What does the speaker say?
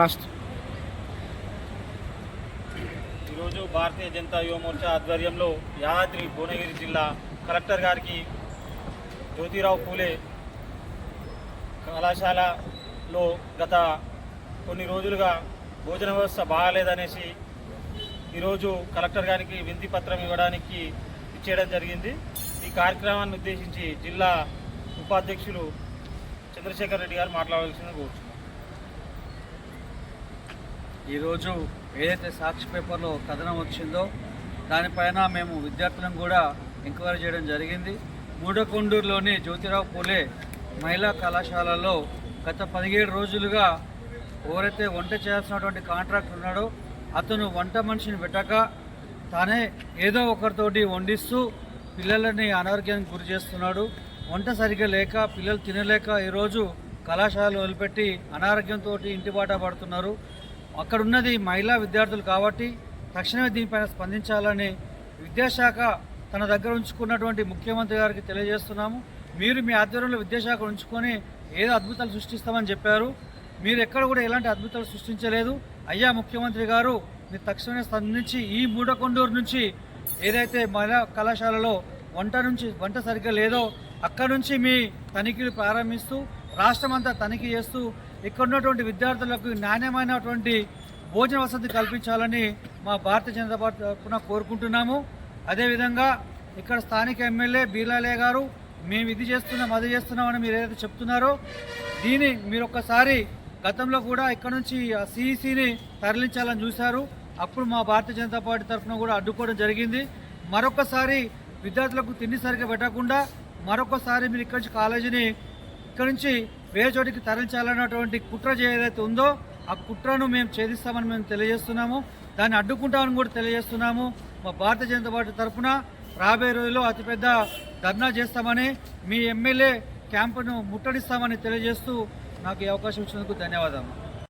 Last. ఈరోజు భారతీయ జనతా యువ మోర్చా ఆధ్వర్యంలో యాదాద్రి భువనగిరి జిల్లా కలెక్టర్ గారికి జ్యోతిరావు పూలే కళాశాలలో గత కొన్ని రోజులుగా భోజన వ్యవస్థ బాగాలేదనేసి ఈరోజు కలెక్టర్ గారికి వింతి పత్రం ఇవ్వడానికి ఇచ్చేయడం జరిగింది. ఈ కార్యక్రమాన్ని ఉద్దేశించి జిల్లా ఉపాధ్యక్షులు చంద్రశేఖర్ రెడ్డి గారు మాట్లాడవలసింది కోరుచున్నాం. ఈరోజు ఏదైతే సాక్షి పేపర్లో కథనం వచ్చిందో దానిపైన మేము విద్యార్థులను కూడా ఎంక్వైరీ చేయడం జరిగింది. మూడకొండూరులోని జ్యోతిరావు పూలే మహిళా కళాశాలలో గత పదిహేడు రోజులుగా ఎవరైతే వంట చేయాల్సినటువంటి కాంట్రాక్ట్ ఉన్నాడో అతను వంట మనిషిని పెట్టక తానే ఏదో ఒకరితోటి వండిస్తూ పిల్లలని అనారోగ్యానికి గురి చేస్తున్నాడు. వంట సరిగ్గా లేక పిల్లలు తినలేక ఈరోజు కళాశాలలు వదిలిపెట్టి అనారోగ్యంతో ఇంటి బాట పడుతున్నారు. అక్కడ ఉన్నది మహిళా విద్యార్థులు కాబట్టి తక్షణమే దీనిపైన స్పందించాలని విద్యాశాఖ తన దగ్గర ఉంచుకున్నటువంటి ముఖ్యమంత్రి గారికి తెలియజేస్తున్నాము. మీరు మీ ఆధ్వర్యంలో విద్యాశాఖ ఉంచుకొని ఏదో అద్భుతాలు సృష్టిస్తామని చెప్పారు. మీరు ఎక్కడ కూడా ఎలాంటి అద్భుతాలు సృష్టించలేదు. అయ్యా ముఖ్యమంత్రి గారు మీరు తక్షణమే స్పందించి ఈ మూడకొండూరు నుంచి ఏదైతే మహిళా కళాశాలలో వంట నుంచి వంట సరిగ్గా లేదో అక్కడ నుంచి మీ తనిఖీలు ప్రారంభిస్తూ రాష్ట్రం అంతా తనిఖీ చేస్తూ ఇక్కడ ఉన్నటువంటి విద్యార్థులకు నాణ్యమైనటువంటి భోజన వసతి కల్పించాలని మా భారతీయ జనతా పార్టీ తరఫున కోరుకుంటున్నాము. అదేవిధంగా ఇక్కడ స్థానిక ఎమ్మెల్యే బీలాలే గారు మేము ఇది చేస్తున్నాం అది చేస్తున్నామని మీరు ఏదైతే చెప్తున్నారో దీన్ని మీరు ఒక్కసారి గతంలో కూడా ఇక్కడ నుంచి సిఈసిని తరలించాలని చూశారు. అప్పుడు మా భారతీయ జనతా పార్టీ తరఫున కూడా అడ్డుకోవడం జరిగింది. మరొకసారి విద్యార్థులకు తిండి సరిగ్గా పెట్టకుండా మరొకసారి మీరు ఇక్కడి నుంచి కాలేజీని ఇక్కడ నుంచి వేరే చోటికి తరలించాలన్నటువంటి కుట్ర ఏదైతే ఉందో ఆ కుట్రను మేము ఛేదిస్తామని మేము తెలియజేస్తున్నాము. దాన్ని అడ్డుకుంటామని కూడా తెలియజేస్తున్నాము. మా భారతీయ జనతా పార్టీ తరఫున రాబోయే రోజుల్లో అతిపెద్ద ధర్నా చేస్తామని మీ ఎమ్మెల్యే క్యాంపును ముట్టడిస్తామని తెలియజేస్తూ నాకు ఈ అవకాశం ఇచ్చినందుకు ధన్యవాదాలు.